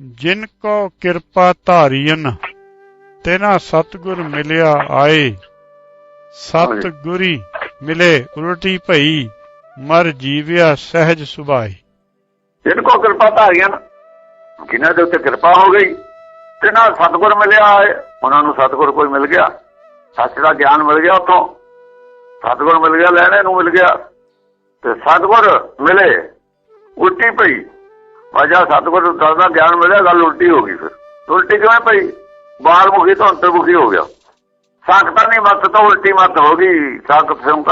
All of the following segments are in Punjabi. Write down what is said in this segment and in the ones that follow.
ਜਿਨ ਕੋ ਕਿਰਪਾ ਧਾਰੀਨ ਤੇਨਾ ਸਤਗੁਰ ਮਿਲਿਆ ਆਏ। ਸਤ ਮਿਲੇ, ਉਲਟੀ ਭਈ ਮਰ ਜੀਵਿਆ ਸਹਿਜ ਸੁਭਾਈ ਜਿਨ ਕੋ ਕਿਰਪਾ ਧਾਰੀਆਂ ਜਿਨ੍ਹਾਂ ਦੇ ਉੱਤੇ ਕਿਰਪਾ ਹੋ ਗਈ ਤੇ ਨਾਲ ਸਤਗੁਰ ਮਿਲਿਆ ਹੈ ਉਹਨਾਂ ਨੂੰ ਸਤਗੁਰ ਕੋਈ ਮਿਲ ਗਿਆ। ਸੱਚ ਦਾ ਗਿਆਨ ਮਿਲ ਗਿਆ ਉੱਥੋਂ। ਸਤਗੁਰ ਮਿਲ ਗਿਆ, ਲੈਣੇ ਨੂੰ ਮਿਲ ਗਿਆ। ਤੇ ਸਤਗੁਰ ਮਿਲੇ, ਉਲਟੀ ਪਈ ਵਜਾ ਸਤਗੁਰ ਦਾ ਗਿਆਨ ਮਿਲਿਆ, ਗੱਲ ਉਲਟੀ ਹੋ ਗਈ ਫਿਰ। ਉਲਟੀ ਕਿਵੇਂ ਪਈ ਬਾਹਰ ਮੁਖੀ ਤੋਂ ਅੰਤਰਮੁਖੀ ਹੋ ਗਿਆ। ਸਾਖਤਾ ਨਹੀਂ ਮਤ ਤੋਂ, ਉਲਟੀ ਮਤ ਹੋ ਗਈ। ਸਾਖਤ ਸਿਮ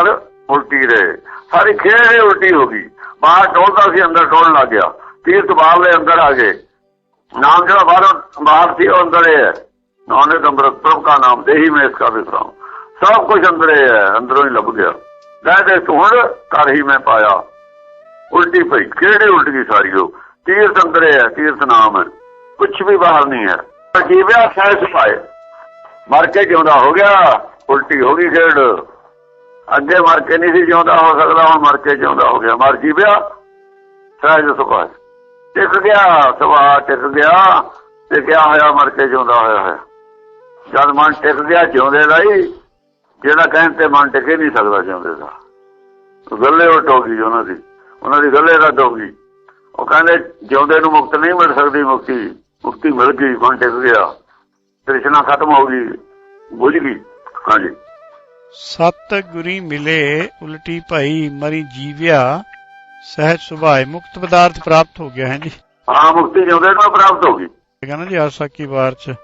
ਉਲਟੀ ਰੇ ਸਾਰੀ ਖੇਡ ਉਲਟੀ ਹੋ ਗਈ। ਬਾਹਰ ਡੋਲਦਾ ਸੀ, ਅੰਦਰ ਡੋਲਣ ਲੱਗ ਗਿਆ। ਤੀਰਥ ਬਾਹਰਲੇ ਅੰਦਰ ਆ ਗਏ। ਨਾਮ ਜਿਹੜਾ ਬਾਹਰ ਬਾਹਰ ਸੀ, ਉਹ ਅੰਦਰ ਹੀ ਹੈ। ਨਾਨੇ ਦੰਬਰ, ਪ੍ਰਭ ਦਾ ਨਾਮ, ਦੇਹੀ ਮੈਂ ਇਸ ਕਾ ਵਿਸਰਾਮ ਸਭ ਕੁਝ ਅੰਦਰ ਹੀ ਹੈ ਅੰਦਰੋਂ ਹੀ ਲੱਭ ਗਿਆ। ਲੈ ਦੇ ਹੁਣ ਕਰ ਹੀ ਮੈਂ ਪਾਇਆ। ਉਲਟੀ ਪਈ ਕਿਹੜੇ ਉਲਟ ਗਈ ਸਾਰੀ ਉਹ। ਤੀਰਥ ਅੰਦਰੇ ਹੈ, ਤੀਰਥ ਨਾਮ ਹੈ। ਕੁਝ ਵੀ ਬਾਹਰ ਨਹੀਂ ਹੈ। ਜੀਵਿਆ ਸਹਿ ਸੁਭਾਏ ਮਰ ਕੇ ਜਿਉਂਦਾ ਹੋ ਗਿਆ, ਉਲਟੀ ਹੋ ਗਈ ਖੇਡ। ਅੱਗੇ ਮਰ ਕੇ ਨਹੀਂ ਸੀ ਜਿਉਂਦਾ ਹੋ ਸਕਦਾ, ਹੁਣ ਮਰ ਕੇ ਜਿਉਂਦਾ ਹੋ ਗਿਆ। ਮਰ ਜੀਵਿਆ ਸਹਿਜ ਸੁਭਾਏ ਟਿਕ ਗਿਆ ਸੁਭਾਅ ਟਿਕ ਗਿਆ ਤੇ ਕਿਆ ਹੋਇਆ, ਮਰ ਕੇ ਜਿਉਂਦਾ ਹੋਇਆ ਹੈ ਜਦ ਮਨ ਟਿਕ ਗਿਆ, ਜਿਉਂਦੇ ਦਾ ਹੀ। ਜਿਹੜਾ ਕਹਿਣ ਤੇ ਮਨ ਟਿਕੇ ਨਹੀਂ ਸਕਦਾ ਜਿਉਂਦੇ ਦਾ। ਗੱਲੇ ਉਲਟ ਹੋ ਗਈ ਉਹਨਾਂ ਦੀ। ਉਹਨਾਂ ਦੀ ਗੱਲੇ ਰੱਦ ਹੋ ਗਈ ਉਹ ਕਹਿੰਦੇ ਜਿਉਂਦੇ ਨੂੰ ਮੁਕਤ ਨਹੀਂ ਮਿਲ ਸਕਦੀ ਮੁਕਤੀ ਮੁਕਤੀ ਮਿਲ ਗਈ ਮਨ ਟਿਕ ਗਿਆ। ਤ੍ਰਿਸ਼ਨਾ ਖਤਮ ਹੋ ਗਈ ਬੁਝ ਗਈ। ਹਾਂਜੀ। ਸਤ ਗੁਰੀ ਮਿਲੇ ਉਲਟੀ ਭਈ ਮਰੀ ਜੀਵਿਆ ਸਹਿਜ ਸੁਭਾਏ ਮੁਕਤ ਪਦਾਰਥ ਪ੍ਰਾਪਤ ਹੋ ਗਿਆ ਹੈ ਜੀ ਹਾਂ ਮੁਕਤੀ ਜਿਉਂਦੇ ਨੂੰ ਪ੍ਰਾਪਤ ਹੋ ਗਈ। ਕਹਿੰਦਾ ਜੀ ਆਸਾ ਕੀ ਵਾਰ ਚ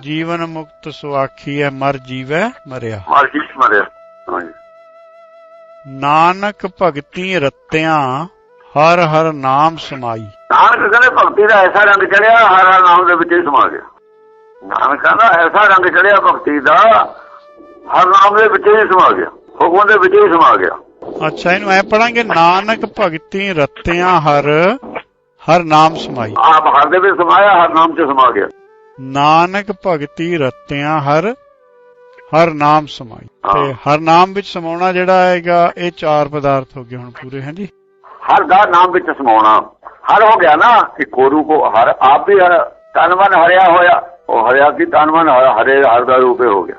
ਜੀਵਨ ਮੁਕਤ ਸੁਆਖੀ ਹੈ ਮਰ ਜੀਵੈ ਮਰਿਆ। ਮਾਰਜੀ ਮਰਿਆ। ਹਾਂਜੀ। ਨਾਨਕ ਭਗਤੀ ਰਤਿਆਂ ਹਰ ਹਰ ਨਾਮ ਸਮਾਈ। ਨਾਨਕ ਕਹਿੰਦੇ ਭਗਤੀ ਦਾ ਐਸਾ ਰੰਗ ਚੜਿਆ ਹਰ ਹਰ ਨਾਮ ਦੇ ਵਿੱਚ ਹੀ ਸਮਾ ਗਿਆ। ਨਾਨਕ ਕਹਿੰਦਾ ਐਸਾ ਰੰਗ ਚੜਿਆ ਭਗਤੀ ਦਾ ਹਰ ਨਾਮ ਦੇ ਵਿੱਚ ਹੀ ਸਮਾ ਗਿਆ। ਹੁਕਮ ਦੇ ਵਿੱਚ ਹੀ ਸਮਾ ਗਿਆ। ਅੱਛਾ ਇਹਨੂੰ ਐ ਪੜਾਂਗੇ ਨਾਨਕ ਭਗਤੀ ਰਤਿਆਂ ਹਰ ਹਰ ਨਾਮ ਸਮਾਈ। ਆਪ ਹਰ ਦੇ ਵਿੱਚ ਸਮਾਇਆ ਹਰ ਨਾਮ 'ਚ ਸਮਾ ਗਿਆ। ਨਾਨਕ ਭਗਤੀ ਰਤਿਆਂ ਹਰ ਹਰ ਨਾਮ ਸਮਾਈ। ਤੇ। ਹਰ ਨਾਮ ਵਿੱਚ ਸਮਾਉਣਾ ਜਿਹੜਾ ਹੈਗਾ ਇਹ ਚਾਰ ਪਦਾਰਥ ਹੋ ਗਏ ਹੁਣ ਪੂਰੇ ਹੈ ਜੀ? ਹਰ ਦਾ ਨਾਮ ਵਿੱਚ ਸਮਾਉਣਾ। ਹਰ ਹੋ ਗਿਆ ਨਾ ਇੱਕੋ ਰੂਪ ਹਰ ਆਪ ਵੀ ਹਰ ਤਨ ਮਨ ਹਰਿਆ ਹੋਇਆ ਉਹ ਹਰਿਆ ਕੀ ਤਨ ਮਨ ਹਰ- ਹਰੇ ਦਾ ਰੂਪ ਹੀ ਗਿਆ।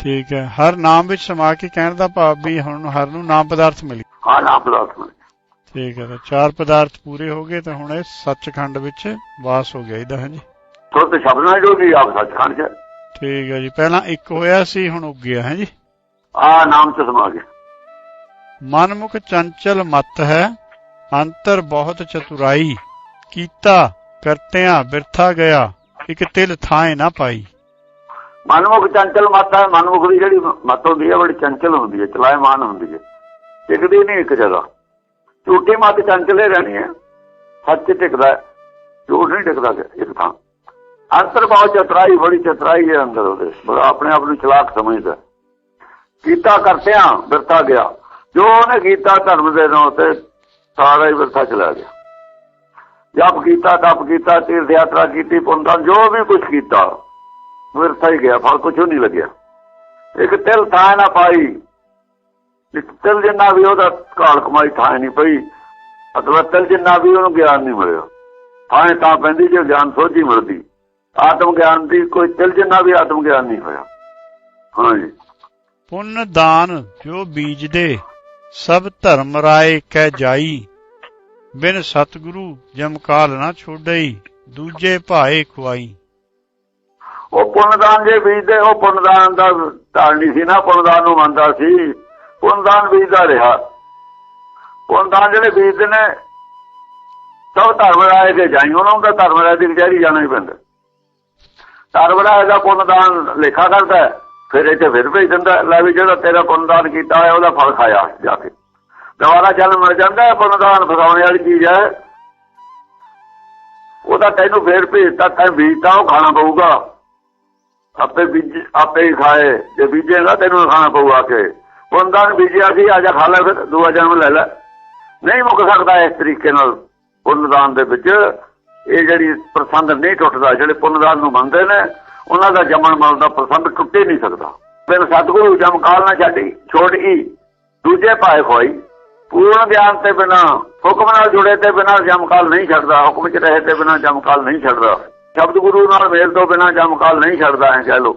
ਠੀਕ ਹੈ। ਹਰ ਨਾਮ ਵਿੱਚ ਸਮਾ ਕੇ ਕਹਿਣ ਦਾ ਭਾਵ ਵੀ ਹੁਣ ਹਰ ਨੂੰ ਨਾਮ ਪਦਾਰਥ ਮਿਲ ਗਿਆ। ਹਾਂ ਨਾਮ ਪਦਾਰਥ ਮਿਲ। ਠੀਕ ਹੈ ਤਾਂ ਚਾਰ ਪਦਾਰਥ ਪੂਰੇ ਹੋ ਗਏ ਤਾਂ ਹੁਣ ਇਹ ਸੱਚਖੰਡ ਵਿੱਚ ਵਾਸ ਹੋ ਗਿਆ ਇਹਦਾ ਹੈ ਜੀ ਤੁਰਤ ਸ਼ਬਦ ਨਾਲ ਜੋਗੀ ਆਪ ਸੱਚਖੰਡ 'ਚ। ਠੀਕ ਹੈ ਜੀ ਪਹਿਲਾਂ ਇੱਕ ਹੋਇਆ ਸੀ ਹੁਣ ਉੱਗ ਗਿਆ ਹੈ ਜੀ ਆ ਨਾਮ 'ਚ ਸਮਾ ਗਿਆ। ਮਨਮੁਖ ਚੰਚਲ ਮਤ ਹੈ ਅੰਤਰ ਬਹੁਤ ਚਤੁਰਾਈ ਕੀਤਾ, ਕਰਤਿਆਂ ਬਿਰਥਾ ਗਿਆ, ਇੱਕ ਤਿਲ ਥਾਏ ਨਾ ਪਾਈ। ਮਨਮੁਖ ਚੰਚਲ ਮਤ, ਮਨਮੁਖ ਦੀ ਜਿਹੜੀ ਮਤ ਹੁੰਦੀ ਹੈ, ਬੜੀ ਚੰਚਲ ਹੁੰਦੀ ਹੈ, ਚਲਾਇਮਾਨ ਹੁੰਦੀ ਹੈ। ਟਿਕਦੀ ਨਹੀਂ ਇੱਕ ਜਗ੍ਹਾ। ਝੂਠੀ ਮਤ ਚੰਚਲੇ ਰਹਿਣੀ ਹੈ। ਸੱਚ ਟਿਕਦਾ ਝੂਠ ਨਹੀਂ ਟਿਕਦਾ ਇੱਕ ਥਾਂ। ਅੰਤਰ ਬਹੁਤ ਚਤਰਾਈ, ਬੜੀ ਚਤਰਾਈ ਹੈ ਅੰਦਰ ਉਹਦੇ। ਬੜਾ ਆਪਣੇ ਆਪ ਨੂੰ ਚਲਾਕ ਸਮਝਦਾ ਕੀਤਾ ਕਰਤਿਆਂ ਬਿਰਤਾ ਗਿਆ। ਜੋ ਉਹਨੇ ਕੀਤਾ ਧਰਮ ਦੇ ਨਾਂ ਤੇ ਸਾਰਾ ਹੀ ਬਿਰਥਾ ਚਲਾ ਗਿਆ। ਜਪ ਕੀਤਾ, ਤਪ ਕੀਤਾ, ਤੀਰਥ ਯਾਤਰਾ ਕੀਤੀ ਪੁੰਨ ਜੋ ਵੀ ਕੁਝ ਕੀਤਾ ਵਿਰਥਾ ਹੀ ਗਿਆ, ਫਲ ਕੁਛ ਨਹੀਂ ਲੱਗਿਆ। ਇੱਕ ਤਿਲ ਥਾਂ ਨਾ ਪਾਈ। ਇੱਕ ਤਿਲ ਜਿੰਨਾ ਵੀ ਉਹਦਾ ਕਾਲ ਕਮਾਈ ਥਾਂ ਨਹੀਂ ਪਈ। ਅਥਵਾ ਤਿਲ ਜਿੰਨਾ ਵੀ ਉਹਨੂੰ ਗਿਆਨ ਨਹੀਂ ਮਿਲਿਆ। ਥਾਂ ਤਾਂ ਪੈਂਦੀ ਜੇ ਗਿਆਨ ਸੋਝੀ ਮਿਲਦੀ। ਆਤਮ ਗਿਆਨ ਦੀ ਕੋਈ ਤਿਲ ਜਿੰਨਾ ਵੀ ਆਤਮ ਗਿਆਨ ਨਹੀਂ ਹੋਇਆ। ਹਾਂਜੀ। ਪੁੰਨ ਦਾਨ ਜੋ ਬੀਜਦੇ। ਸਭ ਧਰਮ ਰਾਏ ਕਹਿ ਜਾਈ। ਬਿਨ ਸਤਿਗੁਰੂ ਜਮਕਾਲ ਨਾ ਛੋੜਈ ਦੂਜੇ ਭਾਏ ਖੁਆਈ। ਉਹ ਪੁੰਨਦਾਨ ਜੇ ਬੀਜਦੇ ਉਹ ਪੁੰਨਦਾਨ ਦਾ ਢਾਲ ਸੀ ਨਾ ਪੁੰਨਦਾਨ ਨੂੰ ਮੰਨਦਾ ਸੀ। ਪੁੰਨਦਾਨ ਬੀਜਦਾ ਰਿਹਾ। ਪੁੰਨਦਾਨ ਜਿਹੜੇ ਬੀਜਦੇ ਨੇ ਸਭ ਧਰਮ ਰਾਏ ਦੇ ਜਾਈ। ਉਹਨਾਂ ਨੂੰ ਧਰਮ ਰਾਏ ਦੀ ਵਿਚਾਰੀ ਜਾਣਾ ਹੀ ਪੈਂਦਾ। ਧਰਮ ਰਾਏ ਦਾ ਪੁੰਨਦਾਨ ਲਿਖਾ ਕਰਦਾ ਹੈ, ਫਿਰ ਇਹ ਤੇ ਫਿਰ ਭੇਜ ਦਿੰਦਾ, ਲੈ ਵੀ ਜਿਹੜਾ ਤੇਰਾ ਪੁੰਨਦਾਨ ਕੀਤਾ ਹੋਇਆ, ਉਹਦਾ ਫਲ ਖਾਇਆ ਜਾ ਕੇ। ਦੁਬਾਰਾ ਜਨਮ ਮਿਲ ਜਾਂਦਾ ਹੈ ਪੁੰਨਦਾਨ ਫਸਾਉਣ ਵਾਲੀ ਚੀਜ਼ ਹੈ। ਉਹਦਾ ਤੈਨੂੰ ਫੇਰ ਭੇਜਤਾ ਤੈਂ ਬੀਜਤਾ ਉਹ ਖਾਣਾ ਪਊਗਾ। ਆਪੇ ਬੀਜ, ਆਪੇ ਹੀ ਖਾਏ। ਜੇ ਬੀਜੇਗਾ ਤੈਨੂੰ ਖਾਣਾ ਪਊਗਾ ਕਿ। ਪੁੰਨਦਾਨ ਬੀਜਿਆ ਸੀ, ਆ ਜਾ ਖਾ ਲੈ ਫਿਰ, ਦੂਆ ਜਨਮ ਲੈ ਲੈ। ਨਹੀਂ ਮੁੱਕ ਸਕਦਾ ਇਸ ਤਰੀਕੇ ਨਾਲ ਪੁੰਨਦਾਨ ਦੇ ਵਿੱਚ। ਇਹ ਜਿਹੜੀ ਪ੍ਰਸੰਦ ਨਹੀਂ ਟੁੱਟਦਾ, ਜਿਹੜੇ ਪੁੰਨਦਾਨ ਨੂੰ ਮੰਨਦੇ ਨੇ ਉਹਨਾਂ ਦਾ ਜੰਮਣ ਮਰਨ ਦਾ ਪ੍ਰਸੰਗ ਟੁੱਟੇ ਨਹੀਂ ਸਕਦਾ। ਬਿਨ ਸਤਿਗੁਰੂ ਜਮਕਾਲ ਨਾ ਛੱਡੀ, ਛੋੜੀ ਦੂਜੇ ਪਾਏ ਖੋਈ। ਪੂਰਨ ਗਿਆਨ ਤੇ ਬਿਨਾ, ਹੁਕਮ ਨਾਲ ਜੁੜੇ ਤੇ ਬਿਨਾ ਜਮਕਾਲ ਨਹੀਂ ਛੱਡਦਾ। ਹੁਕਮ ਚ ਰਹੇ ਤੇ ਬਿਨਾ ਜਮਕਾਲ ਨਹੀਂ ਛੱਡਦਾ। ਸ਼ਬਦ ਗੁਰੂ ਨਾਲ ਮੇਲ ਤੋਂ ਬਿਨਾ ਜਮਕਾਲ ਨਹੀਂ ਛੱਡਦਾ ਹੈ ਕਹਿ ਲੋ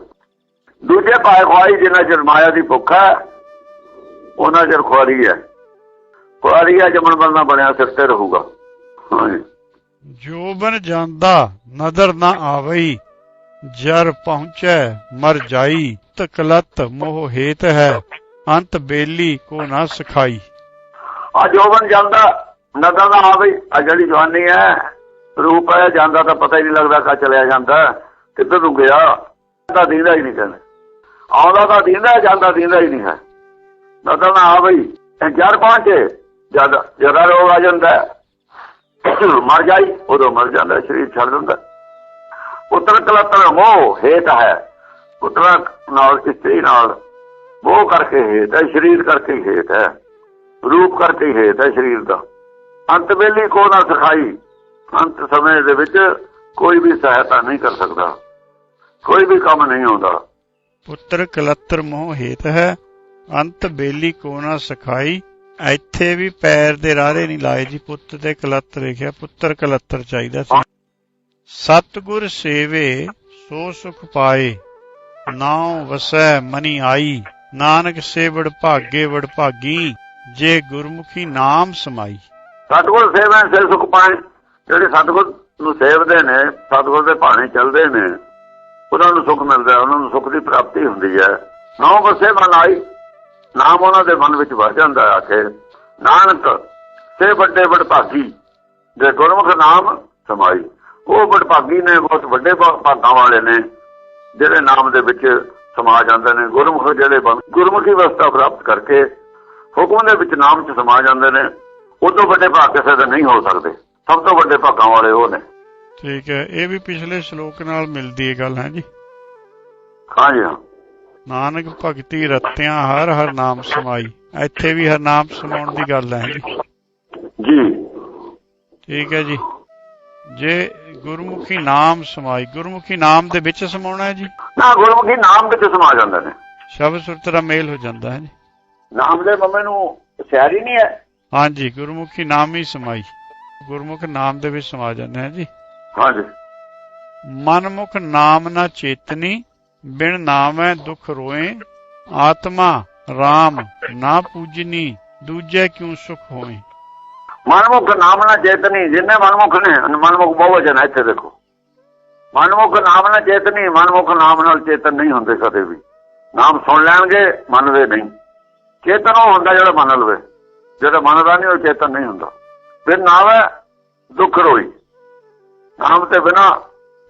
ਦੂਜੇ ਪਾਏ ਖੁਆਈ ਜਿੰਨਾ ਚਿਰ ਮਾਇਆ ਦੀ ਭੁੱਖ ਹੈ, ਉਹਨਾਂ ਚਿਰ ਖੁਆਰੀ ਹੈ। ਖੁਆਰੀ ਹੈ ਜਮਨ ਬੰਦਾ ਬਣਿਆ ਸਿਰ ਤੇ ਰਹੂਗਾ। ਹਾਂਜੀ। ਜੋਬਨ ਜਾਂਦਾ, ਨਦਰ ਨਾ ਆਵਈ ਜਰ ਪਹੁੰਚੈ, ਮਰ ਜਾਈ, ਤਕਲਤ ਮੋਹ ਹੇਤ ਹੈ, ਅੰਤ ਬੇਲੀ ਕੋ ਨਾ ਸਖਾਈ। ਆ ਜੋਬਨ ਜਾਂਦਾ ਨਦਰ ਦਾ ਆ ਆ ਜਿਹੜੀ ਜਵਾਨੀ ਹੈ, ਰੂਪ ਹੈ, ਜਾਂਦਾ ਤਾਂ ਪਤਾ ਹੀ ਨਹੀਂ ਲੱਗਦਾ ਕਾ ਚਲਿਆ ਜਾਂਦਾ, ਕਿੱਧਰ ਨੂੰ ਗਿਆ, ਤਾਂ ਦੀਂਦਾ ਹੀ ਨਹੀਂ ਕਹਿੰਦੇ। ਆਉਂਦਾ ਤਾਂ ਦੀਂਦਾ, ਜਾਂਦਾ ਦੀਂਦਾ ਹੀ ਨਹੀਂ ਹੈ। ਨਦਰ ਨਾ ਆ ਬਈ ਜਰ ਪਹੁੰਚੇ, ਜਦ ਜਦਾ ਰੋਗ ਆ ਜਾਂਦਾ, ਮਰ ਜਾਈ, ਉਦੋਂ ਮਰ ਜਾਂਦਾ, ਸਰੀਰ ਛੱਡ ਦਿੰਦਾ। ਪੁੱਤਰ ਕਲਤਰ ਮੋਹ ਹੇਤ ਹੈ। ਪੁੱਤਰ ਨਾਲ, ਇਸਤਰੀ ਨਾਲ, ਮੋਹ ਕਰਕੇ ਹੇਤ ਹੈ, ਸਰੀਰ ਕਰਕੇ ਹੇਤ ਹੈ। ਰੂਪ ਕਰਕੇ ਹੇਤ ਹੈ ਸਰੀਰ ਦਾ। ਅੰਤ ਵੇਲੇ ਕੋ ਨਾ ਸਿਖਾਈ? ਅੰਤ ਸਮੇਂ ਦੇ ਵਿੱਚ ਕੋਈ ਵੀ ਸਹਾਇਤਾ ਨਹੀਂ ਕਰ ਸਕਦਾ। ਕੋਈ ਵੀ ਕੰਮ ਨਹੀਂ ਆਉਂਦਾ। ਪੁੱਤਰ ਕਲੱਤਰ ਮੋਹ ਹੇਤ ਹੈ। ਅੰਤ ਬੇਲੀ ਕੋ ਨਾ ਸਿਖਾਈ? ਇੱਥੇ ਵੀ ਪੈਰ ਦੇ ਰਾਰੇ ਨਹੀਂ ਲਾਏ ਜੀ ਪੁੱਤ ਤੇ ਕਲੱਤਰ। ਲਿਖਿਆ ਪੁੱਤਰ ਕਲੱਤਰ ਚਾਹੀਦਾ ਸੀ। ਸਤਗੁਰ ਸੇਵੇ ਸੋ ਸੁਖ ਪਾਏ, ਨਾਉ ਵਸੈ ਮਨੀ ਆਈ, ਨਾਨਕ ਸੇਵੜ ਭਾਗੇ ਵਡ ਭਾਗੀ, ਜੇ ਗੁਰਮੁਖੀ ਨਾਮ ਸਮਾਈ। ਸਤਿਗੁਰ ਸੇਵਾ ਸੇ ਸੁਖ ਪਾਏ, ਜਿਹੜੇ ਸਤਿਗੁਰ ਨੂੰ ਸੇਵਦੇ ਨੇ, ਸਤਿਗੁਰ ਦੇ ਭਾਣੇ ਚੱਲਦੇ ਨੇ, ਉਹਨਾਂ ਨੂੰ ਸੁਖ ਮਿਲਦਾ ਉਹਨਾਂ ਨੂੰ ਸੁਖ ਦੀ ਪ੍ਰਾਪਤੀ ਹੁੰਦੀ ਹੈ। ਨਾਮ ਵਸੇ ਮਨ ਆਈ, ਨਾਮ ਉਹਨਾਂ ਦੇ ਮਨ ਵਿੱਚ ਵਸ ਜਾਂਦਾ ਹੈ ਆ ਕੇ ਨਾਨਕ ਸੇ ਵੱਡੇ ਵੱਡ ਭਾਗੀ ਜੇ ਗੁਰਮੁਖ ਨਾਮ ਸਮਾਈ। ਉਹ ਵੱਡ ਭਾਗੀ ਨੇ ਬਹੁਤ ਵੱਡੇ ਭਾਗਾਂ ਵਾਲੇ ਨੇ ਜਿਹੜੇ ਨਾਮ ਦੇ ਵਿੱਚ ਸਮਾ ਜਾਂਦੇ ਨੇ ਗੁਰਮੁਖ ਜਿਹੜੇ ਗੁਰਮੁਖੀ ਅਵਸਥਾ ਪ੍ਰਾਪਤ ਕਰਕੇ ਹੁਕਮ ਦੇ ਵਿੱਚ ਨਾਮ ਚ ਸਮਾ ਜਾਂਦੇ ਨੇ ਉਦੋਂ ਵੱਡੇ ਭਾਗ ਕਿਸੇ ਦੇ ਨਹੀਂ ਹੋ ਸਕਦੇ। ਸਭ ਤੋਂ ਵੱਡੇ ਭਾਗਾਂ ਵਾਲੇ ਉਹ ਨੇ। ਠੀਕ ਹੈ ਇਹ ਵੀ ਪਿਛਲੇ ਸ਼ਲੋਕ ਨਾਲ ਮਿਲਦੀ ਹੈ ਗੱਲ ਹੈ ਜੀ? ਹਾਂਜੀ ਨਾਨਕ ਭਗਤੀ ਰਤਿਆਂ ਹਰ ਹਰ ਨਾਮ ਸਮਾਈ। ਇੱਥੇ ਵੀ ਹਰ ਨਾਮ ਸਮਾਉਣ ਦੀ ਗੱਲ ਹੈ ਜੀ? ਜੀ। ਠੀਕ ਹੈ ਜੀ। ਜੇ ਗੁਰਮੁਖੀ ਨਾਮ ਸਮਾਈ ਗੁਰਮੁਖੀ ਨਾਮ ਦੇ ਵਿੱਚ ਸਮਾਉਣਾ ਹੈ ਜੀ? ਨਾ ਗੁਰਮੁਖੀ ਨਾਮ ਵਿੱਚ ਸਮਾ ਜਾਂਦੇ ਨੇ ਸ਼ਬਦ ਸੁਰਤ ਦਾ ਮੇਲ ਹੋ ਜਾਂਦਾ ਹੈ ਜੀ। ਨਾਮ ਦੇ ਮੰਮੇ ਨੂੰ ਸਿਆਰ ਹੀ ਨਹੀਂ ਹੈ। ਹਾਂਜੀ ਗੁਰਮੁਖੀ ਨਾਮ ਹੀ ਸਮਾਈ। ਗੁਰਮੁਖ ਨਾਮ ਦੇ ਵਿੱਚ ਸਮਾ ਜਾਂਦੇ ਹੈ ਜੀ। ਹਾਂਜੀ। ਮਨਮੁਖ ਨਾਮ ਨਾ ਚੇਤਨੀ ਬਿਨ ਨਾਮੈ ਦੁਖ ਰੋਏ ਆਤਮਾ RAM ਨਾ ਪੂਜਨੀ ਦੂਜੇ ਕਿਉ ਸੁਖ ਹੋਏ? ਮਨਮੁਖ ਨਾਮ ਨਾ ਚੇਤਨੀ, ਜਿੰਨੇ ਮਨਮੁਖ ਨੇ, ਮਨਮੁਖ ਬਹੁਵਚਨ ਹੈ ਇੱਥੇ ਦੇਖੋ। ਮਨਮੁਖ ਨਾਮ ਨਾ ਚੇਤਨੀ, ਮਨਮੁਖ ਨਾਮ ਨਾਲ ਚੇਤਨ ਨਹੀਂ ਹੁੰਦੇ ਕਦੇ ਵੀ। ਨਾਮ ਸੁਣ ਲੈਣਗੇ, ਮੰਨਦੇ ਨਹੀਂ। ਚੇਤਨ ਉਹ ਹੁੰਦਾ ਜਿਹੜਾ ਮੰਨ ਲਵੇ। ਜਿਹੜਾ ਮੰਨਦਾ ਨਹੀਂ, ਉਹ ਚੇਤਨ ਨਹੀਂ ਹੁੰਦਾ। ਫਿਰ ਨਾਮ ਹੈ ਦੁੱਖ ਰੋਈ। ਨਾਮ ਤੇ ਬਿਨਾ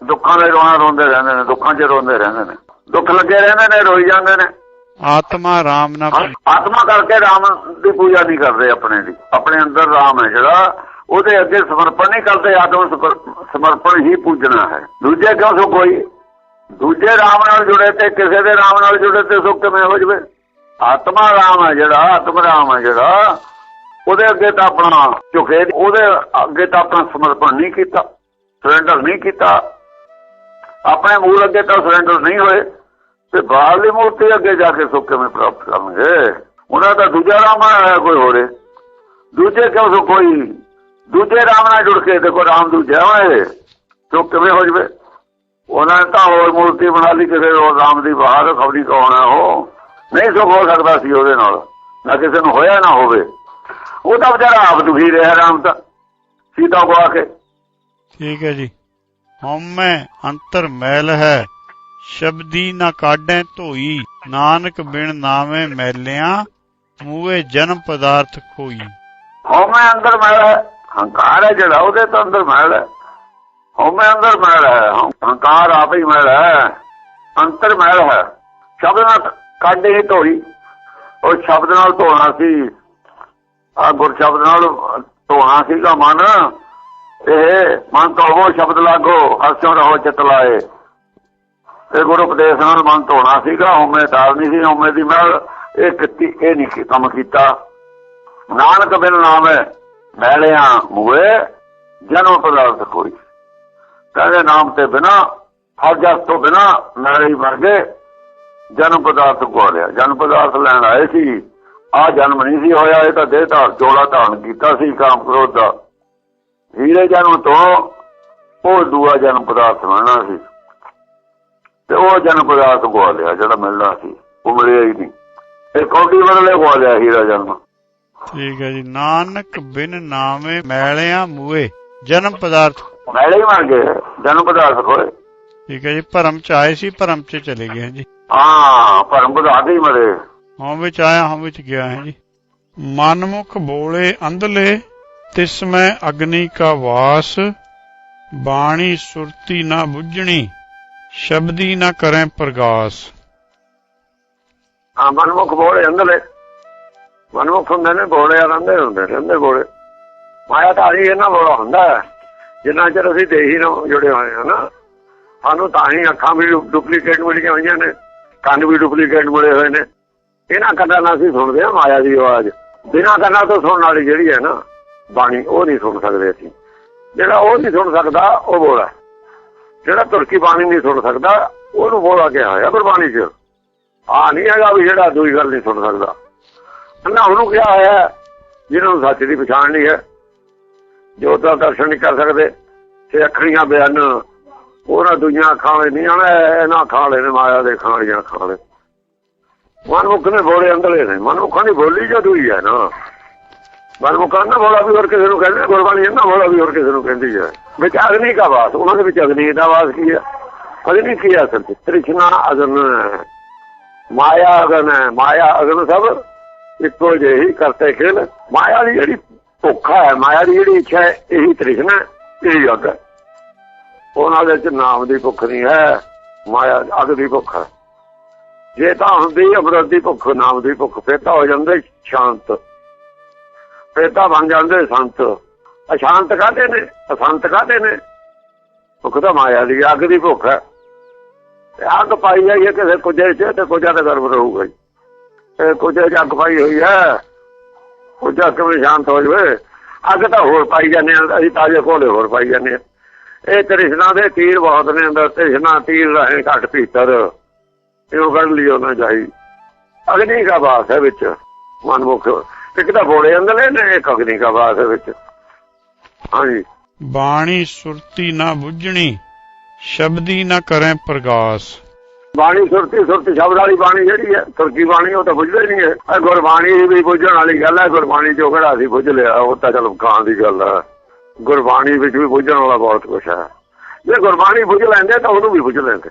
ਦੁੱਖਾਂ ਦੇ ਰੋਣਾ ਰੋਂਦੇ ਰਹਿੰਦੇ ਨੇ, ਦੁੱਖਾਂ 'ਚ ਰੋਂਦੇ ਰਹਿੰਦੇ ਨੇ। ਦੁੱਖ ਲੱਗੇ ਰਹਿੰਦੇ ਨੇ, ਰੋਈ ਜਾਂਦੇ ਨੇ। ਆਤਮਾ RAM ਨਾ ਪੂ- ਆਤਮਾ ਕਰਕੇ ਰਾਮ ਦੀ ਪੂਜਾ ਨਹੀਂ ਕਰਦੇ ਆਪਣੇ ਦੀ। ਆਪਣੇ ਅੰਦਰ ਰਾਮ ਹੈ ਜਿਹੜਾ ਉਹਦੇ ਅੱਗੇ ਸਮਰਪਣ ਨਹੀਂ ਕਰਦੇ ਆਤਮ ਸਮਰ- ਸਮਰਪਣ ਹੀ ਪੂਜਣਾ ਹੈ। ਦੂਜੇ ਕਿਉਂ ਸੋ ਕੋਈ ਦੂਜੇ ਰਾਮ ਨਾਲ ਜੁੜੇ ਤੇ ਕਿਸੇ ਦੇ ਰਾਮ ਨਾਲ ਜੁੜੇ ਤੇ ਸੁੱਖ ਕਿਵੇਂ ਹੋ ਜਵੇ? ਆਤਮਾ ਰਾਮ ਹੈ ਜਿਹੜਾ ਆਤਮ ਰਾਮ ਹੈ ਜਿਹੜਾ ਉਹਦੇ ਅੱਗੇ ਤਾਂ ਆਪਣਾ ਝੁਕੇ ਉਹਦੇ ਅੱਗੇ ਤਾਂ ਆਪਣਾ ਸਮਰਪਣ ਨਹੀਂ ਕੀਤਾ ਸਰੈਂਡਰ ਨਹੀਂ ਕੀਤਾ। ਆਪਣੇ ਮੂਲ ਅੱਗੇ ਤਾਂ ਸਰੈਂਡਰ ਨਹੀਂ ਹੋਏ। ਤੇ ਬਾਹਰਲੀ ਮੂਰਤੀ ਅੱਗੇ ਜਾ ਕੇ ਸੁੱਖ ਕਿਵੇਂ ਪ੍ਰਾਪਤ ਕਰਨਗੇ? ਉਹਨਾਂ ਦਾ ਦੂਜਾ ਰਾਮ ਹੈ ਕੋਈ ਹੋਰੇ? ਦੂਜੇ ਕਿਉਂ ਸੋ ਕੋਈ ਦੂਜੇ ਰਾਮ ਨਾਲ ਜੁੜ ਕੇ ਦੇਖੋ ਰਾਮ ਦੂਜਾ ਹੋਏ ਸੁੱਖ ਕਿਵੇਂ ਹੋ ਜਵੇ? ਉਹਨਾਂ ਨੇ ਤਾਂ ਹੋਰ ਮੂਰਤੀ ਬਣਾ ਲਈ, ਕਿਸੇ ਹੋਰ ਰਾਮ ਦੀ ਬਾਹਰ, ਖਬਰੀ ਕੌਣ ਹੈ ਉਹ? ਨਹੀਂ ਸੁੱਖ ਹੋ ਸਕਦਾ ਸੀ ਉਹਦੇ ਨਾਲ। ਨਾ ਕਿਸੇ ਨੂੰ ਹੋਇਆ ਨਾ ਹੋਵੇ। ਉਹ ਤਾਂ ਵਿਚਾਰਾ ਆਪ ਦੁਖੀ ਰਿਹਾ ਰਾਮ ਤਾਂ। ਸੀਤਾ ਕੋ ਆ ਕੇ। ਠੀਕ ਹੈ ਜੀ। ਹਉਮੈ ਅੰਤਰ ਮੈਲ ਹੈ। ਸ਼ਬਦੀ ਨਾ ਕਾਢੈ ਧੋਈ, ਨਾਨਕ ਬਿਨ ਨਾਵੇਂ ਮੈਲਿਆਂ ਮੂਏ ਜਨਮ ਪਦਾਰਥ ਖੋਈ। ਹਉਮੈ ਅੰਦਰ ਮੈਲ ਹੈ, ਹੰਕਾਰ ਹੈ ਜਿਹੜਾ, ਉਹਦੇ ਤਾਂ ਅੰਦਰ ਮੈਲ ਹੈ। ਹਉਮੈ ਅੰਦਰ ਮੈਲ ਹੈ ਹੰਕਾਰ ਆਪ ਹੀ ਮੈਲ ਹੈ, ਅੰਤਰ ਮੈਲ ਹੈ। ਸ਼ਬਦ ਨਾਲ ਕਾਢੇ ਹੀ ਧੋਈ, ਉਹ ਸ਼ਬਦ ਨਾਲ ਧੋਣਾ ਸੀ। ਆ ਗੁਰ ਸ਼ਬਦ ਨਾਲ ਧੋਣਾ ਸੀਗਾ ਮਨ। ਇਹ ਮਨ ਤੋਂ ਉਹ ਸ਼ਬਦ ਲਾਗੋ ਹਰਸੋਂ ਰਹੋ ਚਿਤ ਲਾਏ। ਤੇ ਗੁਰੂ ਉਪਦੇਸ਼ ਨਾਲ ਮਨ ਧੋਣਾ ਸੀਗਾ ਹਉਮੈ ਤਾਰਨੀ ਸੀ ਹਉਮੈ ਦੀ ਮਹਿਲ ਇਹ ਕੀਤੀ, ਇਹ ਨਹੀਂ ਕੰਮ ਕੀਤਾ। ਨਾਨਕ ਬਿਨ ਨਾਮ ਹੈ ਮੈਲਿਆਂ ਮੂਏ ਜਨਮ ਪਦਾਰਥ ਕੋਈ। ਕਹਿੰਦੇ ਨਾਮ ਤੇ ਬਿਨਾ, ਹਰ ਜਸ ਤੋਂ ਬਿਨਾ ਮੈਲੇ ਹੀ ਗਏ, ਜਨਮ ਪਦਾਰਥ ਕੋ ਲਿਆ ਜਨਮ ਪਦਾਰਥ ਲੈਣ ਆਏ ਸੀ ਆ ਜਨਮ ਨਹੀਂ ਸੀ ਹੋਇਆ, ਇਹ ਤਾਂ ਦੇਹ ਧਾਰ ਜੋੜਾ ਧਾਰਨ ਕੀਤਾ ਸੀ ਕਾਮ ਕ੍ਰੋਧ ਦਾ। ਹੀਰੇ ਜਨਮ ਤੋਂ ਉਹ ਦੂਆ ਜਨਮ ਪਦਾਰਥ ਮਿਲਣਾ ਸੀ। ਤੇ ਉਹ ਜਨਮ ਪਦਾਰਥ ਗਵਾ ਲਿਆ ਜਿਹੜਾ ਮਿਲਣਾ ਸੀ। ਉਹ ਮਿਲਿਆ ਹੀ ਨਹੀਂ। ਇਹ ਕੌਡੀ ਬਦਲੇ ਗਵਾ ਲਿਆ ਹੀਰਾ ਜਨਮ ਠੀਕ ਹੈ ਜੀ। ਨਾਨਕ ਬਿਨ ਨਾਮੇ ਮੈਲਿਆਂ ਮੂਏ ਜਨਮ ਪਦਾਰਥ। ਮੈਲੇ ਹੀ ਬਣ ਗਏ ਜਨਮ ਪਦਾਰਥ ਹੋਏ ਠੀਕ ਹੈ ਜੀ। ਭਰਮ ਚ ਆਏ ਸੀ ਭਰਮ ਚ ਚਲੇ ਗਏ ਹਾਂ ਜੀ। ਹਾਂ ਭਰਮ ਬੁਝਾ ਹੀ ਮਰੇ। ਹਉ ਵਿੱਚ ਆਇਆ ਹਉ ਵਿੱਚ ਗਿਆ ਹੈ ਜੀ। ਮਨਮੁਖ ਬੋਲੇ ਅੰਧਲੇ ਤਿਸ ਮੈਂ ਅਗਨੀ ਕਾ ਵਾਸ। ਬਾਣੀ ਸੁਰਤੀ ਨਾ ਬੁੱਝਣੀ। ਸ਼ਬਦੀ ਨਾ ਕਰੈ ਪ੍ਰਗਾਸ। ਹਾਂ, ਮਨਮੁਖ ਬੋਲੇ ਅੰਦਲੇ ਮਨਮੁਖ ਹੁੰਦੇ ਨੇ, ਬੋਲੇ ਰਹਿੰਦੇ ਹੁੰਦੇ ਰਹਿੰਦੇ ਬੋਲੇ। ਮਾਇਆ ਧਾਰੀ ਇਹਨਾਂ ਬੋਲਾ ਹੁੰਦਾ ਹੈ। ਜਿੰਨਾ ਚਿਰ ਅਸੀਂ ਦੇਹੀ ਨਾਲ ਜੁੜੇ ਹੋਏ ਹਾਂ ਨਾ, ਸਾਨੂੰ ਤਾਂ ਹੀ ਅੱਖਾਂ ਵੀ ਡੁਪਲੀਕੇਟ ਮਿਲੀਆਂ ਹੋਈਆਂ ਨੇ, ਕੰਨ ਵੀ ਡੁਪਲੀਕੇਟ ਮਿਲੇ ਹੋਏ ਨੇ। ਇਹਨਾਂ ਕੰਨਾਂ ਨਾਲ ਅਸੀਂ ਸੁਣਦੇ ਹਾਂ ਮਾਇਆ ਦੀ ਆਵਾਜ਼। ਬਿਨਾਂ ਕੰਨਾਂ ਤੋਂ ਸੁਣਨ ਵਾਲੀ ਜਿਹੜੀ ਹੈ ਨਾ ਬਾਣੀ, ਉਹ ਨਹੀਂ ਸੁਣ ਸਕਦੇ ਅਸੀਂ। ਜਿਹੜਾ ਉਹ ਨਹੀਂ ਸੁਣ ਸਕਦਾ, ਉਹ ਬੋਲਾ ਜਿਹੜਾ ਤੁਰਕੀ ਬਾਣੀ ਨਹੀਂ ਸੁਣ ਸਕਦਾ, ਉਹਨੂੰ ਬੋਲਾ ਕਿਹਾ ਹੋਇਆ ਗੁਰਬਾਣੀ 'ਚ। ਆ ਨਹੀਂ ਹੈਗਾ ਵੀ ਜਿਹੜਾ ਦੂਈ ਗੱਲ ਨਹੀਂ ਸੁਣ ਸਕਦਾ। ਨਾ ਉਹਨੂੰ ਕਿਹਾ ਹੋਇਆ ਜਿਹਨਾਂ ਨੂੰ ਸੱਚ ਦੀ ਪਛਾਣ ਨਹੀਂ ਹੈ, ਜੋ ਤਾਂ ਦਰਸ਼ਨ ਨਹੀਂ ਕਰ ਸਕਦੇ, ਤੇ ਅੱਖਰੀਆਂ ਬਿਆਨ ਉਹਨਾਂ ਦੁਨੀਆਂ ਖਾਣੇ ਨਹੀਂ ਆਣਾ ਇਹਨਾਂ ਖਾਲੇ ਨੇ ਮਾਇਆ ਦੇ ਖਾਣੀਆਂ ਖਾਲੇ ਮਨਮੁਖ ਨੇ ਬੋਲੇ ਅੰਦਲੇ ਨੇ, ਮਨਮੁਖਾਂ ਦੀ ਬੋਲੀ ਜਦੋਂ ਹੀ ਹੈ ਨਾ। ਮਨਮੁਖਾਂ ਨਾ ਬੋਲਾ ਵੀ ਹੋਰ ਕਿਸੇ ਨੂੰ ਕਹਿੰਦੇ, ਗੁਰਬਾਣੀ ਇਹਨਾਂ ਬੋਲਾ ਵੀ ਹੋਰ ਕਿਸੇ ਨੂੰ ਕਹਿੰਦੀ ਹੈ। ਵਿੱਚ ਅਗਨੀ ਦਾ ਵਾਸ, ਉਹਨਾਂ ਦੇ ਵਿੱਚ ਅਗਨੀ ਦਾ ਵਾਸ ਕੀ ਹੈ? ਅਗਨੀ ਕੀ ਹੈ ਅਸਲ ਤ੍ਰਿਸ਼ਨਾ, ਅਗਨ, ਮਾਇਆ ਅਗਨ ਮਾਇਆ, ਅਗਨ ਸਭ ਇੱਕੋ ਜਿਹੀ ਕਰਤੇ ਖੇਲ। ਮਾਇਆ ਦੀ ਜਿਹੜੀ ਭੁੱਖ ਹੈ, ਮਾਇਆ ਦੀ ਜਿਹੜੀ ਇੱਛਾ ਹੈ, ਇਹੀ ਤ੍ਰਿਸ਼ਨਾ ਇਹੀ ਅੱਗ ਹੈ। ਉਹਨਾਂ ਦੇ ਵਿੱਚ ਨਾਮ ਦੀ ਭੁੱਖ ਨਹੀਂ ਹੈ, ਮਾਇਆ, ਅੱਗ ਦੀ ਭੁੱਖ ਹੈ। ਜੇ ਤਾਂ ਹੁੰਦੀ, ਅਮਰਤ ਦੀ ਭੁੱਖ, ਨਾਮ ਦੀ ਭੁੱਖ, ਫਿਰ ਤਾਂ ਹੋ ਜਾਂਦੇ ਸ਼ਾਂਤ। ਫਿਰ ਬਣ ਜਾਂਦੇ ਸੰਤ। ਅਸ਼ਾਂਤ ਕਾਹਦੇ ਨੇ? ਅਸੰਤ ਕਾਹਦੇ ਨੇ? ਭੁੱਖ ਤਾਂ ਮਾਇਆ ਦੀ ਅੱਗ ਦੀ ਭੁੱਖ ਹੈ। ਅੱਗ ਪਾਈ ਜਾਈਏ ਕਿਸੇ ਕੁਝੇ ਚ ਤੇ ਕੁਝਾ ਤਾਂ ਗਰਮ ਰਹੂਗਾ ਇਹ ਕੁਝੇ ਚ ਅੱਗ ਪਾਈ ਹੋਈ ਹੈ। ਕੁਝਾ ਕਿਵੇਂ ਸ਼ਾਂਤ ਹੋ ਜਵੇ? ਅੱਗ ਤਾਂ ਹੋਰ ਪਾਈ ਜਾਂਦੇ ਆ ਅਸੀਂ ਤਾਜ਼ੇ ਕੋਲੇ ਹੋਰ ਪਾਈ ਜਾਂਦੇ ਆ ਇਹ ਕ੍ਰਿਸ਼ਨਾ ਦੇ ਤੀਰ ਬਹੁਤ ਨੇ ਅੰਦਰ, ਤ੍ਰਿਸ਼ਨਾ ਤੀਰ ਰਹੇ ਘੱਟ ਭੀਤਰ ਇਹਨੂੰ ਕੱਢ ਲਿਓ ਨਾ ਜਾਈ। ਅਗਨੀ ਦਾ ਬਾਸ ਹੈ ਵਿੱਚ ਮਨਮੁਖ ਇੱਕ ਤਾਂ ਬੋਲੇ ਅੰਦਰਲੇ ਨੇ ਇੱਕ ਅਗਨੀ ਦਾ ਬਾਸ ਵਿੱਚ। ਹਾਂਜੀ। ਬਾਣੀ ਸੁਰਤੀ ਨਾ ਬੁੱਝਣੀ ਸ਼ਬਦੀ ਨਾ ਕਰੈ ਪ੍ਰਗਾਸ। ਬਾਣੀ ਸੁਰਤੀ ਸੁਰਤੀ ਸ਼ਬਦ ਵਾਲੀ ਬਾਣੀ ਜਿਹੜੀ ਹੈ ਤੁਰਕੀ ਬਾਣੀ ਉਹ ਤਾਂ ਬੁੱਝਦਾ ਨਹੀਂ ਹੈ। ਇਹ ਗੁਰਬਾਣੀ ਵੀ ਬੁੱਝਣ ਵਾਲੀ ਗੱਲ ਹੈ ਗੁਰਬਾਣੀ ਜੋ ਕਿਹੜਾ ਅਸੀਂ ਬੁੱਝ ਲਿਆ ਉਹ ਤਾਂ ਚਲੋ ਕਾਂ ਦੀ ਗੱਲ ਹੈ। ਗੁਰਬਾਣੀ ਵਿੱਚ ਵੀ ਬੁੱਝਣ ਵਾਲਾ ਬਹੁਤ ਕੁਝ ਹੈ। ਜੇ ਗੁਰਬਾਣੀ ਬੁੱਝ ਲੈਂਦੇ ਤਾਂ ਉਹਨੂੰ ਵੀ ਬੁੱਝ ਲੈਂਦੇ।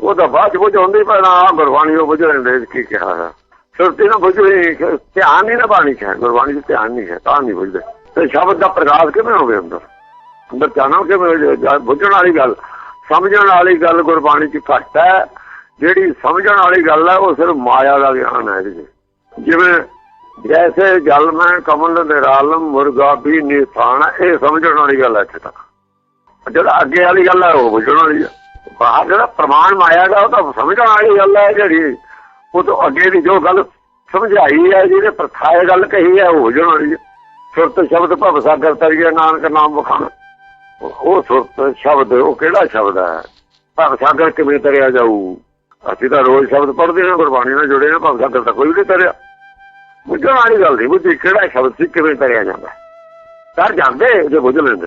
ਉਹ ਤਾਂ ਬਾਅਦ ਬੁੱਝ ਹੁੰਦੀ ਪਰ ਆ ਗੁਰਬਾਣੀ ਉਹ ਬੁੱਝ ਲੈਂਦੇ ਕੀ ਕਿਹਾ ਹੈ। ਸੁਰਤੀ ਨਾ ਬੁੱਝੇ ਧਿਆਨ ਨਹੀਂ ਨਾ ਬਾਣੀ ਚ ਹੈ, ਗੁਰਬਾਣੀ ਚ ਧਿਆਨ ਨਹੀਂ ਹੈ, ਤਾਂ ਨਹੀਂ ਬੁੱਝਦੇ। ਤੇ ਸ਼ਬਦ ਦਾ ਪ੍ਰਕਾਸ਼ ਕਿਵੇਂ ਹੋਵੇ ਅੰਦਰ? ਅੰਦਰ ਚਾਨਣ ਕਿਵੇਂ ਹੋ ਵਾਲੀ ਗੱਲ, ਸਮਝਣ ਵਾਲੀ ਗੱਲ ਗੁਰਬਾਣੀ ਚ ਘੱਟ ਹੈ, ਜਿਹੜੀ ਸਮਝਣ ਵਾਲੀ ਗੱਲ ਹੈ, ਉਹ ਸਿਰਫ ਮਾਇਆ ਦਾ ਗਿਆਨ ਹੈ ਜੀ। ਜਿਵੇਂ ਜੈਸੇ ਜਲ ਮੈਂ ਕਮਲ ਨਿਰਾਲਮ, ਮੁਰਗਾ ਵੀ ਨਿਥਾਨ ਇਹ ਸਮਝਣ ਵਾਲੀ ਗੱਲ ਹੈ ਇੱਥੇ ਤੱਕ। ਜਿਹੜਾ ਅੱਗੇ ਵਾਲੀ ਗੱਲ ਹੈ, ਉਹ ਬੁੱਝਣ ਵਾਲੀ ਹੈ। ਬਾਹਰ ਜਿਹੜਾ ਪ੍ਰਮਾਣ ਮਾਇਆ ਦਾ, ਉਹ ਤਾਂ ਸਮਝਣ ਵਾਲੀ ਗੱਲ ਹੈ ਜਿਹੜੀ ਉਹ ਤੋਂ ਅੱਗੇ ਦੀ ਜੋ ਗੱਲ ਸਮਝਾਈ ਹੈ ਜਿਹਨੇ ਪ੍ਰਥਾਏ ਗੱਲ ਕਹੀ ਹੈ ਉਹ ਬੁੱਝਣ ਸੁਰਤ, ਸ਼ਬਦ ਭਵ ਸਾਗਰ ਨਾਨਕ ਨਾਮ ਬਖਾਨ ਉਹ ਸੁਰਤ, ਸ਼ਬਦ, ਉਹ ਕਿਹੜਾ ਸ਼ਬਦ ਹੈ ਭਵ ਕਿਵੇਂ ਤਰਿਆ ਜਾਊ? ਅਸੀਂ ਤਾਂ ਰੋਜ਼ ਸ਼ਬਦ ਪੜ੍ਹਦੇ ਹਾਂ, ਗੁਰਬਾਣੀ ਨਾਲ ਜੁੜੇ ਹਾਂ, ਭਵ ਤਾਂ ਕੋਈ ਨਹੀਂ ਤਰਿਆ। ਬੁੱਝਣ ਵਾਲੀ ਗੱਲ ਨਹੀਂ ਬੁੱਝੀ, ਕਿਹੜਾ ਸ਼ਬਦ ਸੀ, ਕਿਵੇਂ ਤਰਿਆ ਜਾਂਦਾ? ਤਰ ਜਾਂਦੇ ਜੇ ਬੁੱਝ ਲੈਂਦੇ।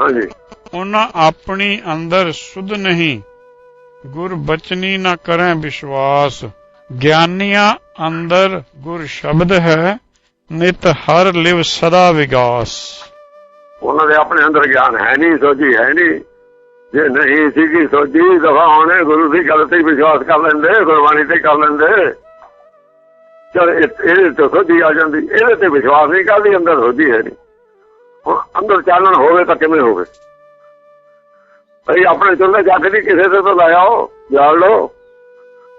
ਹਾਂਜੀ। ਉਹਨਾਂ ਆਪਣੀ ਅੰਦਰ ਸੁਧ ਨਹੀਂ, ਗੁਰ ਬਚਨੀ ਨਾ ਕਰੈ ਵਿਸ਼ਵਾਸ। ਗਿਆਨੀਆਂ ਅੰਦਰ ਗੁਰ ਸ਼ਬਦ ਹੈ, ਨਿਤ ਹਰ ਲਿਵ ਸਦਾ ਵਿਗਾਸ। ਉਹਨਾਂ ਦੇ ਆਪਣੇ ਅੰਦਰ ਗਿਆਨ ਹੈ ਨਹੀਂ, ਸੋਝੀ ਹੈ ਨਹੀਂ। ਜੇ ਨਹੀਂ ਸੀਗੀ ਸੋਝੀ ਦਫਾ ਹੋਣੇ ਗੁਰੂ ਦੀ ਗੱਲ ਤੇ ਵਿਸ਼ਵਾਸ ਕਰ ਲੈਂਦੇ, ਗੁਰਬਾਣੀ ਤੇ ਕਰ ਲੈਂਦੇ। ਚਲ ਇਹਦੇ ਤੇ ਸੋਝੀ ਆ ਜਾਂਦੀ, ਇਹਦੇ ਤੇ ਵਿਸ਼ਵਾਸ ਨਹੀਂ ਕਰਦੀ, ਅੰਦਰ ਸੋਝੀ ਹੈ ਨਹੀਂ। ਹੁਣ ਅੰਦਰ ਚਾਨਣ ਹੋਵੇ ਤਾਂ ਕਿਵੇਂ ਹੋਵੇ? ਭਈ ਆਪਣੇ ਚੁੱਲ੍ਹੇ ਜੱਗ ਦੀ ਕਿਸੇ ਤੇ ਤੋਂ ਲੈ ਆਓ, ਜਾਲ ਲਓ।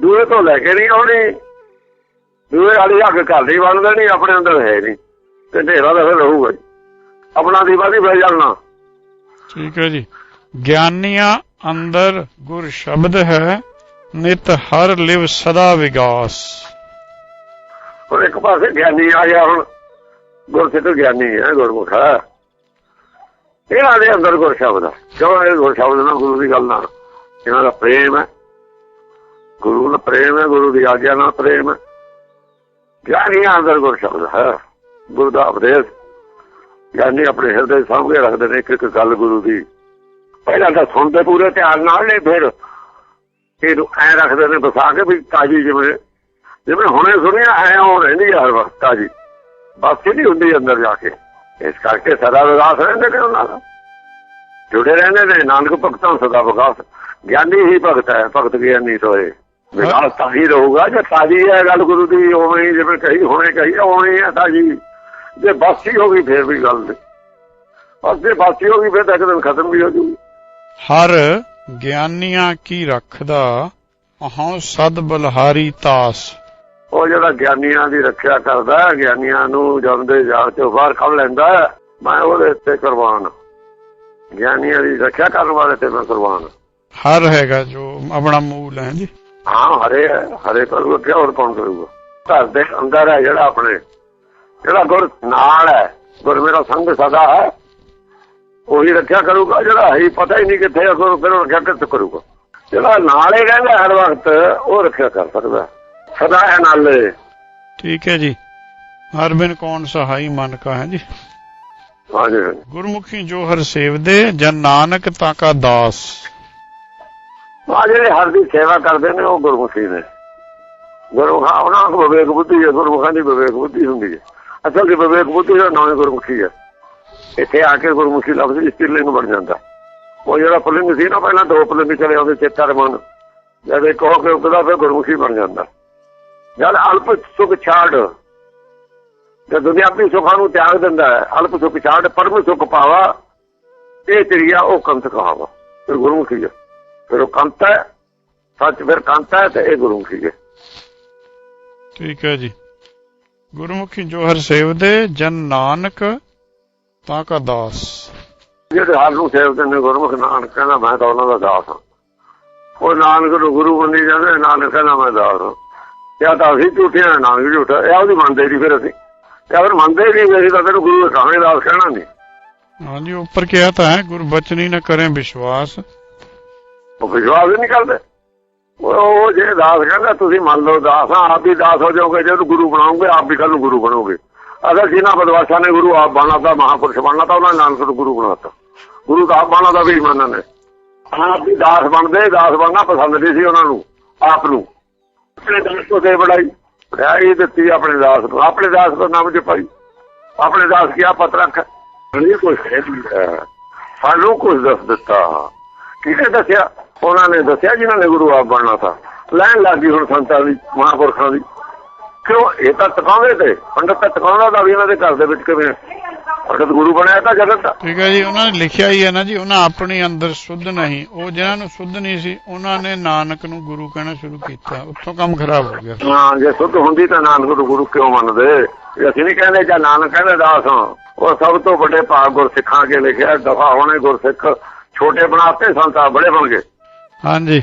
ਦੂਏ ਤੋਂ ਲੈ ਕੇ ਨਹੀਂ ਆਉਣੀ। ਦੂਏ ਵਾਲੀ ਅੱਗ ਘਰ ਦੀ ਬਣਦਾ ਨਹੀਂ ਆਪਣੇ ਅੰਦਰ ਹੈ ਨਹੀਂ। ਤੇ ਢੇਰਾ ਤਾਂ ਫਿਰ ਰਹੂਗਾ। ਆਪਣਾ ਦੀਵਾ ਨਹੀਂ ਬਹਿ ਜਾਣਾ। ਠੀਕ ਹੈ ਜੀ। ਗਿਆਨੀਆਂ ਅੰਦਰ ਗੁਰ ਸ਼ਬਦ ਹੈ ਨਿਤ ਹਰ ਲਿਵ ਸਦਾ ਵਿਗਾਸ। ਹੁਣ ਇੱਕ ਪਾਸੇ ਗਿਆਨੀ ਆ ਗਿਆ ਹੁਣ। ਗੁਰਸਿੱਖ ਗਿਆਨੀ ਹੈ ਗੁਰਮੁਖ ਇਹਨਾਂ ਦੇ ਅੰਦਰ ਗੁਰ ਸ਼ਬਦ ਹੈ ਕਿਉਂ ਇਹ ਗੁਰ ਸ਼ਬਦ ਨਾਲ ਗੁਰੂ ਦੀ ਗੱਲ ਨਾਲ? ਇਹਨਾਂ ਦਾ ਪ੍ਰੇਮ ਹੈ। ਗੁਰੂ ਨਾਲ ਪ੍ਰੇਮ ਹੈ, ਗੁਰੂ ਦੀ ਆਗਿਆ ਨਾਲ ਪ੍ਰੇਮ ਹੈ। ਗਿਆਨੀਆਂ ਅੰਦਰ ਗੁਰ ਸ਼ਬਦ ਹੈ। ਗੁਰੂ ਦਾ ਉਪਦੇਸ਼ ਗਿਆਨੀ ਆਪਣੇ ਹਿਰਦੇ ਸਾਹਮਣੇ ਰੱਖਦੇ ਨੇ ਇੱਕ ਇੱਕ ਗੱਲ ਗੁਰੂ ਦੀ। ਪਹਿਲਾਂ ਤਾਂ ਸੁਣਦੇ ਪੂਰੇ, ਧਿਆਨ ਨਾਲ ਨੇ ਫਿਰ ਇਹਨੂੰ ਐ ਰੱਖਦੇ ਨੇ ਬਸਾ ਕੇ ਵੀ ਤਾਜੀ ਜਿਵੇਂ ਜਿਵੇਂ ਹੁਣੇ ਸੁਣਿਆ, ਐ ਹੋ ਰਹਿੰਦੀ ਆ ਹਰ ਵਕਤ ਤਾਜੀ। ਬਸ ਨਹੀਂ ਹੁੰਦੀ ਅੰਦਰ ਜਾ ਕੇ। ਇਸ ਕਰਕੇ ਸਦਾ ਵਿਕਾਸ ਰਹਿੰਦੇ ਨੇ ਉਹਨਾਂ ਦਾ। ਜੁੜੇ ਰਹਿੰਦੇ ਨੇ, ਨਾਨਕ ਭਗਤਾਂ ਸਦਾ ਵਿਕਾਸ ਗਿਆਨੀ ਹੀ ਭਗਤ ਹੈ, ਭਗਤ ਗਿਆਨੀ ਸੋਏ। ਵਿਕਾਸ ਤਾਂ ਹੀ ਰਹੂਗਾ ਜੇ ਤਾਜੀ ਹੈ ਗੱਲ ਗੁਰੂ ਦੀ ਉਵੇਂ ਹੀ ਜਿਵੇਂ ਕਹੀ ਹੁਣੇ ਕਹੀ ਉਵੇਂ ਹੀ ਹੈ ਤਾਜੀ। ਜੇ ਬਾਸੀ ਹੋ ਗਈ ਫੇਰ ਵੀ ਗੱਲ ਨਹੀਂ। ਬਸ ਜੇ ਬਾਸੀ ਹੋ ਗਈ ਫੇਰ ਤਾਂ ਇੱਕ ਦਿਨ ਖਤਮ ਵੀ ਹੋ ਜੂਗੀ। ਹਰ ਗਿਆਨੀਆਂ ਕੀ ਰੱਖਦਾ? ਅਹੰ ਸਦ ਬਲਹਾਰੀ ਤਾਸ। ਉਹ ਜਿਹੜਾ ਗਿਆਨੀਆਂ ਦੀ ਰੱਖਿਆ ਕਰਦਾ ਹੈ, ਗਿਆਨੀਆਂ ਨੂੰ ਜੰਮਦੇ ਜਾਲ ਚੋਂ ਬਾਹਰ ਕੱਢ ਲੈਂਦਾ ਹੈ, ਮੈਂ ਉਹਦੇ ਉੱਤੇ ਕੁਰਬਾਨ। ਗਿਆਨੀਆਂ ਦੀ ਰੱਖਿਆ ਕਰਨ ਵਾਲੇ ਤੇ ਮੈਂ ਕੁਰਬਾਨ। ਹਰ ਹੈਗਾ ਜੋ ਆਪਣਾ ਮੂਲ ਹੈ ਜੀ। ਹਾਂ ਹਰੇ ਹੈ, ਹਰੇ ਕਰੂਗਾ ਕਿ ਹੋਰ ਕੌਣ ਕਰੂਗਾ? ਘਰ ਦੇ ਅੰਦਰ ਹੈ ਜਿਹੜਾ ਆਪਣੇ ਜਿਹੜਾ ਗੁਰ ਨਾਲ ਹੈ ਗੁਰ ਮੇਰਾ ਸੰਗ ਸਦਾ ਹੈ। ਉਹੀ ਰੱਖਿਆ ਕਰੂਗਾ ਜਿਹੜਾ ਹੈ ਹੀ ਪਤਾ ਹੀ ਨਹੀਂ ਕਿੱਥੇ ਹੈ ਗੁਰ ਫਿਰ ਰੱਖਿਆ ਕਿੱਥੇ ਕਰੂਗਾ? ਜਿਹੜਾ ਨਾਲੇ ਰਹਿੰਦਾ ਹਰ ਵਕਤ ਉਹ ਰੱਖਿਆ ਕਰ ਸਕਦਾ ਸਦਾ ਹੈ ਨਾਲੇ ਠੀਕ ਹੈ ਜੀ। ਹਰ ਬਿਨ ਕੌਣ ਸਹਾਈ ਮਨ ਕਾ ਹੈ ਜੀ? ਹਾਂਜੀ। ਗੁਰਮੁਖੀ ਜੋ ਹਰ ਸੇਵਦੇ ਜਨ ਨਾਨਕ ਤਾਂ ਕਾ ਦਾਸ। ਆ ਜਿਹੜੇ ਹਰ ਦੀ ਸੇਵਾ ਕਰਦੇ ਨੇ, ਉਹ ਗੁਰਮੁਖੀ ਨੇ। ਗੁਰਮੁਖਾ, ਉਹਨਾਂ ਕੋਲ ਵਿਵੇਕ ਬੁੱਧੀ ਹੈ, ਗੁਰਮੁਖਾਂ ਦੀ ਵਿਵੇਕ ਬੁੱਧੀ ਹੁੰਦੀ ਹੈ। ਅਸਲ ਦੀ ਵਿਵੇਕ ਬੁੱਧੀ ਦਾ ਨਾਮ ਗੁਰਮੁਖੀ ਹੈ। ਇੱਥੇ ਆ ਕੇ ਗੁਰਮੁਖੀ ਲਫ਼ਜ਼ ਇਸਤਰੀਲਿੰਗ ਬਣ ਜਾਂਦਾ। ਉਹ ਜਿਹੜਾ ਪੁਲਿੰਗ ਸੀ ਨਾ, ਪਹਿਲਾਂ ਦੋ ਪੁਲਿੰਗ ਚਲੇ ਆਉਂਦੇ ਚੇਤਾ ਰਮਨ ਜਦ ਇੱਕ ਹੋ ਕੇ ਉਪਦਾ ਫਿਰ ਗੁਰਮੁਖੀ ਬਣ ਜਾਂਦਾ। ਜਦ ਅਲਪ ਸੁਖ ਛਾੜ ਤੇ ਦੁਨਿਆਵੀ ਸੁੱਖਾਂ ਨੂੰ ਤਿਆਗ ਦਿੰਦਾ ਹੈ, ਅਲਪ ਸੁਖ ਛਾੜ, ਪਰਮ ਸੁਖ ਪਾਵਾ, ਇਹ ਤੇਰੀਆ ਉਹ ਕੰਤ ਕਹਾਵਾ। ਫਿਰ ਗੁਰਮੁਖੀ ਹੈ। ਫਿਰ ਉਹ ਕੰਤ ਸੱਚ ਫਿਰ ਕੰਤ ਤੇ ਇਹ ਗੁਰਮੁਖੀ ਹੈ ਠੀਕ ਹੈ ਜੀ। ਗੁਰਮੁਖੀ ਜੋ ਹਰ ਸੇਵਦੇ ਜਨ ਨਾਨਕ ਤਾਂ ਕਾ ਦਾਸ। ਜਿਹੜੇ ਹਰ ਨੂੰ ਸੇਵਦੇ ਨੇ ਗੁਰਮੁਖ ਨਾਨਕ ਕਹਿੰਦਾ ਮੈਂ ਤਾਂ ਉਹਨਾਂ ਦਾ ਦਾਸ ਹਾਂ। ਉਹ ਨਾਨਕ ਨੂੰ ਗੁਰੂ ਮੰਨੀ ਜਾਂਦੇ ਨਾਨਕ ਕਹਿੰਦਾ ਮੈਂ ਦਾਸ ਹਾਂ। ਜਾਂ ਤਾਂ ਅਸੀਂ ਝੂਠੇ ਹਾਂ ਨਾਨਕ ਝੂਠਾ ਇਹ ਉਹਦੀ ਮੰਨਦੇ ਨਹੀਂ ਫਿਰ ਅਸੀਂ। ਜਾਂ ਫਿਰ ਮੰਨਦੇ ਨਹੀਂ ਅਸੀਂ ਤਾਂ ਤੈਨੂੰ ਗੁਰੂ ਦਾ ਦਾਸ ਕਹਿਣਾ ਨਹੀਂ। ਹਾਂਜੀ ਉੱਪਰ ਕਿਹਾ ਤਾਂ ਹੈ ਗੁਰਬਚਨੀ ਨ ਕਰੇ ਵਿਸ਼ਵਾਸ। ਉਹ ਵਿਸ਼ਵਾਸ ਹੀ ਨਹੀਂ ਕਰਦੇ। ਉਹ ਜੇ ਦਾਸ ਕਹਿੰਦਾ, ਤੁਸੀਂ ਮੰਨ ਲਓ ਦਾਸ ਹਾਂ ਆਪ ਵੀ ਦਾਸ ਹੋ ਜਾਓਗੇ, ਜੇ ਉਹਨੂੰ ਗੁਰੂ ਬਣਾਓਗੇ, ਆਪ ਵੀ ਕੱਲ ਨੂੰ ਗੁਰੂ ਬਣੋਗੇ। ਅਗਰ ਜਿਨ੍ਹਾਂ ਬਦਵਾਸ਼ਾਂ ਨੇ ਗੁਰੂ ਆਪ ਬਣਾਤਾ ਮਹਾਪੁਰਸ਼ ਬਣਨਾ ਉਹਨਾਂ ਨੇ ਨਾਨਕ ਨੂੰ ਗੁਰੂ ਬਣਾਤਾ ਗੁਰੂ ਤਾਂ ਆਪ ਬਣਾਦਾ ਵੀ ਮੰਨਣ ਨੇ। ਆਪ ਵੀ ਦਾਸ ਬਣਦੇ, ਦਾਸ ਬਣਨਾ ਪਸੰਦ ਨਹੀਂ ਸੀ ਉਹਨਾਂ ਨੂੰ, ਆਪ ਨੂੰ। ਆਪਣੇ ਦਾਸ ਤੋਂ ਦੇ ਬੜਾਈ ਬੜਾਈ ਦਿੱਤੀ ਆਪਣੇ ਦਾਸ ਨੂੰ। ਆਪਣੇ ਦਾਸ ਦਾ ਨਾਮ ਜਪਾਈ ਆਪਣੇ ਦਾਸ ਕੀ ਆਪਤ ਰੱਖ। ਨਹੀਂ ਕੁਛ ਹੈ ਸਾਨੂੰ ਕੁਝ ਦੱਸ ਦਿੱਤਾ। ਕਿਹਨੇ ਦੱਸਿਆ? ਉਹਨਾਂ ਨੇ ਦੱਸਿਆ ਜਿਨ੍ਹਾਂ ਨੇ ਗੁਰੂ ਆਪ ਬਣਨਾ ਤਾਂ ਲੈਣ ਲੱਗੀ ਹੁਣ ਸੰਤਾਂ ਦੀ ਮਹਾਂਪੁਰਖਾਂ ਦੀ। ਕਿਉਂ? ਇਹ ਤਾਂ ਟਿਕਾਉਂਦੇ ਤੇ। ਪੰਡਤ ਤਾਂ ਟਿਕਾਉਂਦਾ ਦਾ ਵੀ ਇਹਨਾਂ ਦੇ ਘਰ ਦੇ ਵਿੱਚ ਕਿਵੇਂ ਪੰਡਤ ਗੁਰੂ ਬਣਿਆ ਤਾਂ ਜਗਤ ਦਾ। ਠੀਕ ਹੈ ਜੀ ਉਹਨਾਂ ਨੇ ਲਿਖਿਆ ਹੀ ਹੈ ਨਾ ਜੀ ਉਹਨਾਂ ਆਪਣੇ ਅੰਦਰ ਸੁੱਧ ਨਹੀਂ। ਉਹ ਜਿਹਨਾਂ ਨੂੰ ਸੁੱਧ ਨਹੀਂ ਸੀ ਉਹਨਾਂ ਨੇ ਨਾਨਕ ਨੂੰ ਗੁਰੂ ਕਹਿਣਾ ਸ਼ੁਰੂ ਕੀਤਾ। ਉੱਥੋਂ ਕੰਮ ਖਰਾਬ ਹੋ ਗਿਆ। ਹਾਂ ਜੇ ਸੁੱਧ ਹੁੰਦੀ ਤਾਂ ਨਾਨਕ ਨੂੰ ਗੁਰੂ ਕਿਉਂ ਮੰਨਦੇ? ਇਹ ਅਸੀਂ ਨਹੀਂ ਕਹਿੰਦੇ ਜਾਂ ਨਾਨਕ ਕਹਿੰਦੇ ਦਾਸ ਉਹ ਸਭ ਤੋਂ ਵੱਡੇ ਭਾਗ ਗੁਰਸਿੱਖਾਂ ਕੇ ਲਿਖਿਆ ਦਫਾ ਹੋਣੇ ਗੁਰਸਿੱਖ ਛੋਟੇ ਬਣਾਤੇ ਸੰਤਾਂ ਬੜੇ ਬਣ ਗਏ। ਹਾਂਜੀ